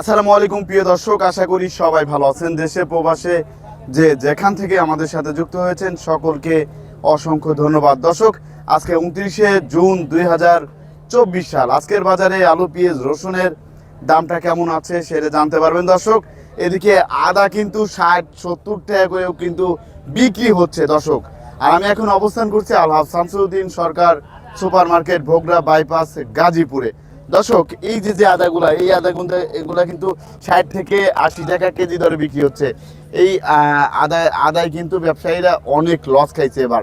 আসসালামু আলাইকুম, প্রিয় দর্শক, আশা করি সবাই ভালো আছেন। দেশে, প্রবাসে যে যেখান থেকে আমাদের সাথে যুক্ত হয়েছেন, সকলকে অসংখ্য ধন্যবাদ। দর্শক, আজকে উনত্রিশে জুন দুই চব্বিশ সাল। আজকের বাজারে আলু, পেঁয়াজ, রসুনের দামটা কেমন আছে সেটা জানতে পারবেন। দর্শক, এদিকে আদা কিন্তু ষাট, সত্তর টাকা করেও কিন্তু বিক্রি হচ্ছে। দর্শক, আর আমি এখন অবস্থান করছি Alhaj Shamsuddin Sarkar super market Bhogra bypass গাজীপুরে। দর্শক এই যে যে আদাগুলা এই আদাগুলো এগুলা কিন্তু ষাট থেকে আশি টাকা কেজি দরে বিক্রি হচ্ছে। এই আহ, আদা আদায় কিন্তু ব্যবসায়ীরা অনেক লস খাইছে এবার।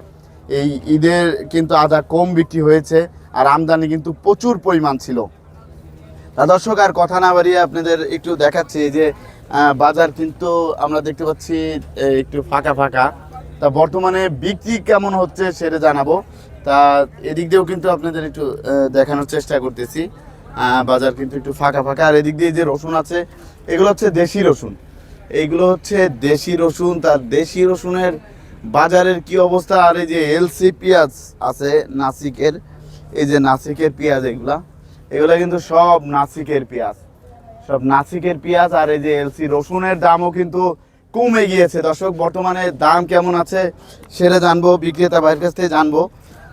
এই ঈদের কিন্তু আদা কম বিক্রি হয়েছে আর আমদানি কিন্তু প্রচুর পরিমাণ ছিল। তা দর্শক আর কথা না বাড়িয়ে আপনাদের একটু দেখাচ্ছি যে বাজার কিন্তু আমরা দেখতে পাচ্ছি একটু ফাঁকা ফাঁকা। তা বর্তমানে বিক্রি কেমন হচ্ছে সেটা জানাব। তা এদিক দিয়েও কিন্তু আপনাদের একটু দেখানোর চেষ্টা করতেছি। বাজার কিন্তু একটু ফাঁকা ফাঁকা। আর এদিক দিয়ে যে রসুন আছে, এগুলো হচ্ছে দেশি রসুন। এইগুলো হচ্ছে দেশি রসুন। তার দেশি রসুনের বাজারের কি অবস্থা? আর এই যে এলসি পেঁয়াজ আছে, নাসিকের, এই যে নাসিকের পেঁয়াজ এগুলা, এগুলো কিন্তু সব নাসিকের পেঁয়াজ। সব নাসিকের পেঁয়াজ আর এই যে এলসি রসুনের দামও কিন্তু কমে গিয়েছে। দর্শক, বর্তমানে দাম কেমন আছে সেটা জানব, বিক্রেতা ভাইয়ের কাছ থেকে জানব।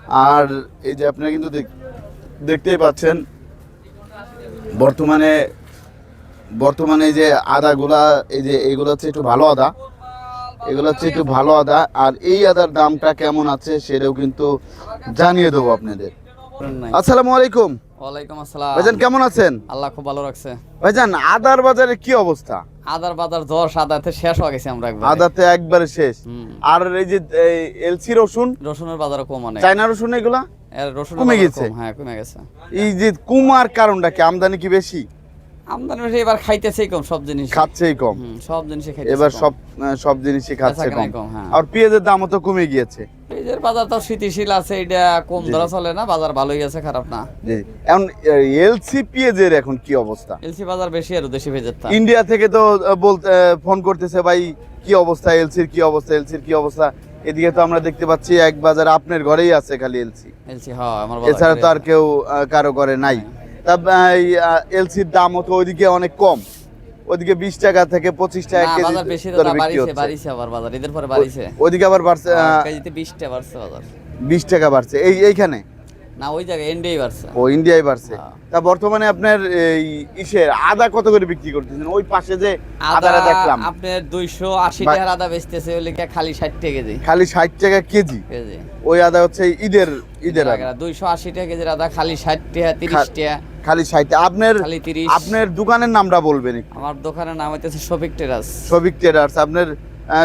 আর এই যে আপনারা কিন্তু দেখ- দেখতেই পাচ্ছেন বর্তমানে বর্তমানে যে আদাগুলা এই যে এগুলো হচ্ছে একটু ভালো আদা। এগুলো হচ্ছে একটু ভালো আদা আর এই আদার দামটা কেমন আছে সেটাও কিন্তু জানিয়ে দেবো আপনাদের। আসসালামু আলাইকুম। ওয়ালাইকুম আসসালাম। ভাইজান কেমন আছেন? আল্লাহ খুব ভালো রাখছে। ভাইজান আদার বাজারে কি অবস্থা? আদার বাজার দশ আদাতে শেষ হয়ে গেছে আমরা একবার। আদাতে একবারে শেষ। আর এই যে এলসি রসুন? রসুনের বাজার কম অনেক। চায়না রসুন এগুলা? কমে গেছে? হ্যাঁ কমে গেছে। এই যে কুমার কারণটা কি আমদানি কি বেশি? আমদানি বেশি এবার খাইতেছেই কম সব জিনিস খাচ্ছেই কম। সব জিনিসই খাইতেছে এবার সব সব জিনিসই খাচ্ছে কম। হ্যাঁ। আর পেঁয়াজের দামও তো কমে গিয়েছে। পেঁয়াজের বাজার তো স্থিতিশীল আছে এটা কম ধরা চলে না বাজার ভালোই আছে খারাপ না। জি এখন এলসি পেঁয়াজের এখন কি অবস্থা? এলসি বাজার বেশি আর দেশি তা। ইন্ডিয়া থেকে তো বলতে ফোন করতেছে ভাই কি অবস্থা এলসির কি অবস্থা এলসির কি অবস্থা? এদিকে তো আমরা দেখতে পাচ্ছি এক বাজার আপনার ঘরেই আছে খালি এলসি। এলসি হ্যাঁ আমার এছাড়া তো আর কেউ কারও ঘরে নাই। তা এলসির দাম তো ওইদিকে অনেক কম। ওইদিকে বিশ টাকা থেকে পঁচিশ আছে। টাকা কেজি বাজার বেশি তো বাড়িছে বাড়িছে আবার বাজার এদের পরে বাড়িছে। ওইদিকে আবার বাড়ছে কেজিতে 20 টাকা বাড়ছে বাজার। বিশ টাকা বাড়ছে। এই এইখানে? না ওই জায়গায় বাড়ছে। ও বাড়ছে। হ্যাঁ। তা বর্তমানে আপনার এই ইসের আদা কত করে বিক্রি করতেছেন? ওই পাশে যে আদা দেখলাম। আপনার দুইশো আশি বা- টাকার আদা বেচতেছে ওই লিখে খালি ষাট টাকা কেজি। খালি ষাট টাকা কেজি? কেজি। ওই আদা হচ্ছে ঈদের ঈদের আদা। দুইশো আশি টাকা কেজির আদা খালি ষাট টাকা তিরিশ খা- টাকা। খালি ষাট আপনার খালি তিরিশ। আপনার দোকানের নামটা বলবেন আমার দোকানের নাম হইতেছে শফিক টেরাস। সবিক ট্রেডার্স আপনার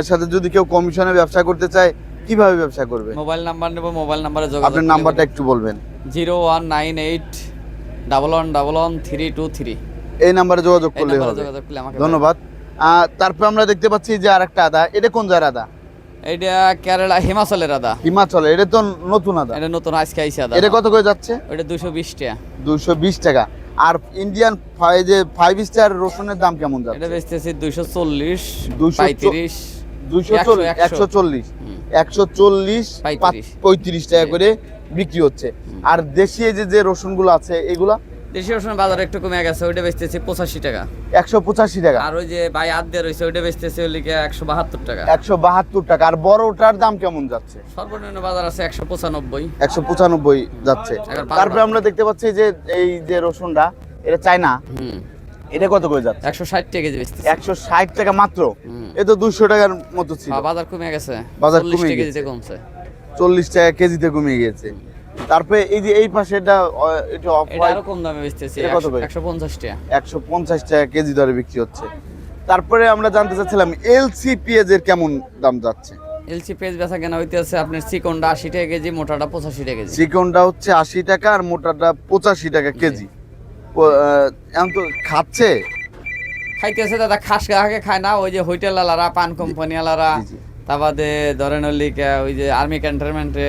সাথে যদি কেউ কমিশনে ব্যবসা করতে চায় কীভাবে ব্যবসা করবে? মোবাইল নাম্বার নেব মোবাইল নাম্বারে যোগাযোগ আপনার নাম্বারটা একটু বলবেন। Zero one nine eight double one double one three two three. এই নাম্বারে যোগাযোগ করলে হবে ধন্যবাদ। তারপর আমরা দেখতে পাচ্ছি যে আরেকটা আদা। এটা কোন জার আদা? এটা কেরালা হিমাচলের আদা। হিমাচলে এটা তো নতুন আদা। এটা নতুন আজকে আইসে আদা। এটা কত করে যাচ্ছে? এটা দুইশো বিশ টাকা। দুইশো বিশ টাকা। আর ইন্ডিয়ান যে ফাইভ স্টার রসুনের দাম কেমন যাচ্ছে? এটা বেচতেছি দুইশো চল্লিশ 240 পঁয়ত্রিশ দুইশো একশো, চল্লিশ পঁয়ত্রিশ। টাকা করে বিক্রি হচ্ছে। আর দেশি যে যে রসুনগুলো আছে এগুলা? দেশি রসুন বাজার একটু কমে গেছে ওইটা বেচতেছি পঁচাশি টাকা। একশো পঁচাশি টাকা। আর ওই যে বাই হাত দিয়ে রয়েছে ওইটা বেচতেছি ওই লিগে একশো বাহাত্তর টাকা। একশো বাহাত্তর টাকা। আর বড়টার দাম কেমন যাচ্ছে? সর্বনিম্ন বাজার আছে একশো পঁচানব্বই। একশো পঁচানব্বই যাচ্ছে। তারপরে আমরা দেখতে পাচ্ছি যে এই যে রসুনটা এটা চায়না। হুম। এটা কত করে যাচ্ছে? একশো ষাট টাকা কেজি একশো ষাট টাকা মাত্র? এ তো দুশো টাকার মতো ছিল। হ্যাঁ, বাজার কমে গেছে। বাজার কমে গেছে। কেজিতে কমছে। চল্লিশ টাকা কেজিতে কমে গিয়েছে তারপরে এই যে এই পাশে এটা এটা অফ এটা আরও কম দামে বেচতেছি। কত করে? একশো পঞ্চাশ টাকা। একশো পঞ্চাশ টাকা কেজি দরে বিক্রি হচ্ছে। তারপরে আমরা জানতে চাচ্ছিলাম এলসি পেঁয়াজের কেমন দাম যাচ্ছে? এলসি পেজ বেচা কেনা হইতেছে আপনার চিকনটা আশি টাকা কেজি মোটাটা পঁচাশি টাকা কেজি। চিকনটা হচ্ছে আশি টাকা আর মোটাটা পঁচাশি টাকা কেজি। এখন তো খাচ্ছে? খাইতেছে দাদা খাস গাহাকে খায় না ওই যে হোটেল আলারা পান কোম্পানি আলারা জি, জি। বাদে ধরেন ওই যে আর্মি ক্যান্টনমেন্টে।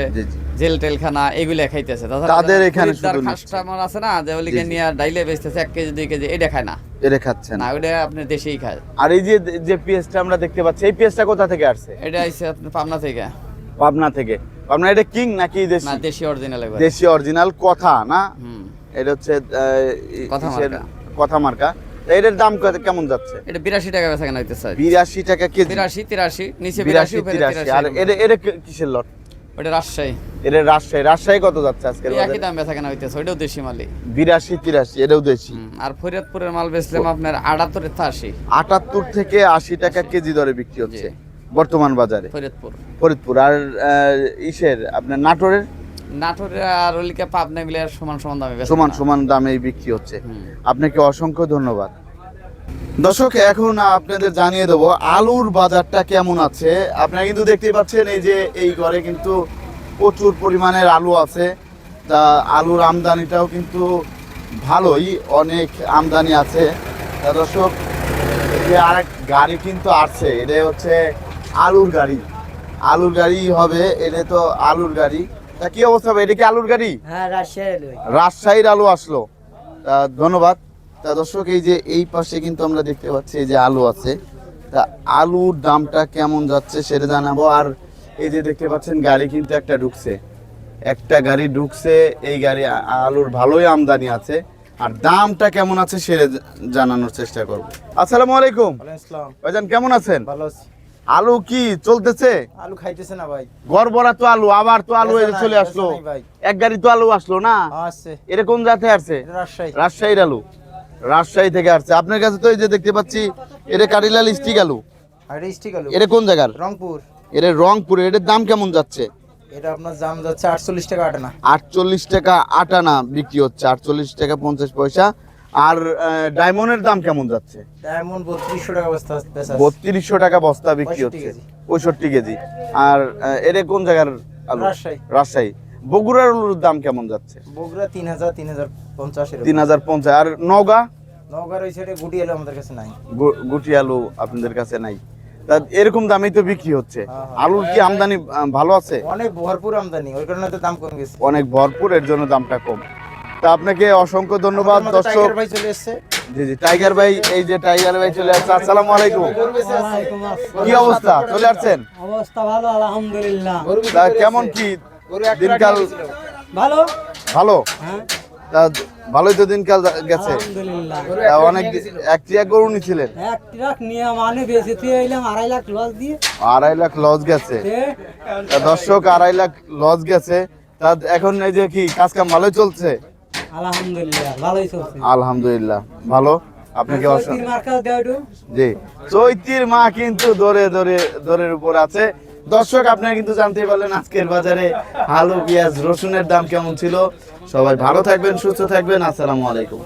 জেল টেলখানা এগুলা খাইতেছে। তাদের এখানে শুধু কাস্টমার আছে না যে ওলিকে। নিয়ে ডাইলে বেচতেছে এক কেজি দুই কেজি এটা খায় না। এটা খাচ্ছেন না। ওটা আপনি দেশেই খায়। আর এই যে যে পেঁয়াজটা আমরা দেখতে পাচ্ছি এই পেঁয়াজটা কোথা থেকে আসছে? এটা আইসে আপনার পাবনা থেকে। পাবনা থেকে। পাবনা এটা কিং নাকি না দেশি দেশি অরিজিনাল দেশি অরিজিনাল কথা না? এটা হচ্ছে কথা মার্কা। কথা মার্কা। এটার দাম কেমন যাচ্ছে? এটা বিরাশি টাকা বেচা কেনা হইতেছে। বিরাশি টাকা কেজি। বিরাশি তিরাশি নিচে বিরাশি তিরাশি। আর এটা এটা কিসের লট? ওটা রাজশাহী। এটা রাজশাহী। রাজশাহী কত যাচ্ছে আজকের এই একই দাম বেচা কেনা হইতেছে ওইটাও দেশি মালি বিরাশি তিরাশি এটাও দেশি। আর ফরিদপুরের মাল বেচলাম আপনার আটাত্তরের আশি। আটাত্তর থেকে আশি টাকা কেজি দরে বিক্রি হচ্ছে বর্তমান বাজারে। ফরিদপুর। ফরিদপুর। আর ইসের আপনার নাটোরের? নাটোরের আর ওলিকে পাবনা মিলে সমান সমান দামে সমান সমান দামে বিক্রি হচ্ছে। আপনাকে অসংখ্য ধন্যবাদ। দর্শক এখন আপনাদের জানিয়ে দেবো আলুর বাজারটা কেমন আছে? আপনারা কিন্তু দেখতে পাচ্ছেন এই যে এই ঘরে কিন্তু প্রচুর পরিমাণের আলু আছে। তা আলুর আমদানিটাও কিন্তু ভালোই অনেক আমদানি আছে। তা দর্শক যে আরেক গাড়ি কিন্তু আসছে এটা হচ্ছে আলুর গাড়ি। আলুর গাড়ি হবে এটা তো আলুর গাড়ি। কি অবস্থা হবে। এটা কি আলুর গাড়ি? হ্যাঁ রাজশাহীর আলু। আসলো। ধন্যবাদ। তা দর্শক এই যে এই পাশে কিন্তু আমরা দেখতে পাচ্ছি এই যে আলু আছে। তা আলুর দামটা কেমন যাচ্ছে সেটা জানাব। আর এই যে দেখতে পাচ্ছেন গাড়ি কিন্তু একটা ঢুকছে। একটা গাড়ি ঢুকছে এই গাড়ি আলুর ভালোই আমদানি আছে। আর দামটা কেমন আছে সেটা জানানোর চেষ্টা করব। আসসালামু আলাইকুম। ভাইজান কেমন আছেন? ভালো আছি। আলু কি চলতেছে? আলু খাইতেছে না ভাই। ভরা তো আলু আবার তো আলু চলে আসলো। এক গাড়ি তো আলু আসলো না? আসছে। এরকম জাতে আসছে? রাজশাহী। রাজশাহীর আলু। রাজশাহী থেকে আসছে। আপনার কাছে তো এই যে দেখতে পাচ্ছি এটা কারিলাল স্টিক আলু। আর এটা এটা কোন জায়গার? রংপুর। এটা রংপুরে। এটার দাম কেমন যাচ্ছে? এটা আপনার দাম যাচ্ছে আটচল্লিশ টাকা আটে না আটচল্লিশ টাকা আটানা বিক্রি হচ্ছে। আটচল্লিশ টাকা পঞ্চাশ পয়সা। আর ডায়মন্ডের দাম কেমন যাচ্ছে? ডায়মন্ড বত্রিশশো টাকা বস্তা বত্রিশশো টাকা বস্তা বিক্রি হচ্ছে। পঁয়ষট্টি কেজি। আর এটা কোন জায়গার আলু? রাজশাহী। রাজশাহী। বগুড়ার আলুর দাম কেমন যাচ্ছে? বগুড়া তিন হাজার তিন হাজার পঞ্চাশ তিন হাজার পঞ্চাশ। আর নওগাঁ? নওগাঁর ওই সাইডে গুটি আলু আমাদের কাছে নাই। গুটি আলু আপনাদের কাছে নাই। তা এরকম দামেই তো বিক্রি হচ্ছে। হ্যাঁ, হ্যাঁ। আলুর কি আমদানি ভালো আছে? অনেক ভরপুর আমদানি ওই কারণে তো দাম কমে গেছে। অনেক ভরপুর এর জন্য দামটা কম। তা আপনাকে অসংখ্য ধন্যবাদ দর্শক। টাইগার ভাই জি জি টাইগার ভাই এই যে টাইগার ভাই চলে আসছে আসসালামু আলাইকুম। কি অবস্থা? চলে আসছেন? অবস্থা ভালো আলহামদুলিল্লাহ। তা কেমন। কি দিনকাল। ভালো? ভালো? হ্যাঁ। তা ভালোই তো দিনকাল গেছে। অনেক এক টিয়া গরু নিছিলেন? এক ট্রাক নিয়ে মানে বেশি তুই এলাম আড়াই লাখ লস দিয়ে। আড়াই লাখ লস গেছে। তা? দর্শক আড়াই লাখ লস গেছে। তা এখন এই যে কি কাজ কাম ভালোই চলছে? আলহামদুলিল্লাহ ভালোই চলছে। আলহামদুলিল্লাহ ভালো? আপনাকে জি। চৈতির মা কিন্তু দরে দরে দরের উপর আছে। দর্শক আপনারা কিন্তু জানতে পারলেন আজকের বাজারে আলু পেঁয়াজ রসুনের দাম কেমন ছিল। সবাই ভালো থাকবেন সুস্থ থাকবেন। আসসালামু আলাইকুম।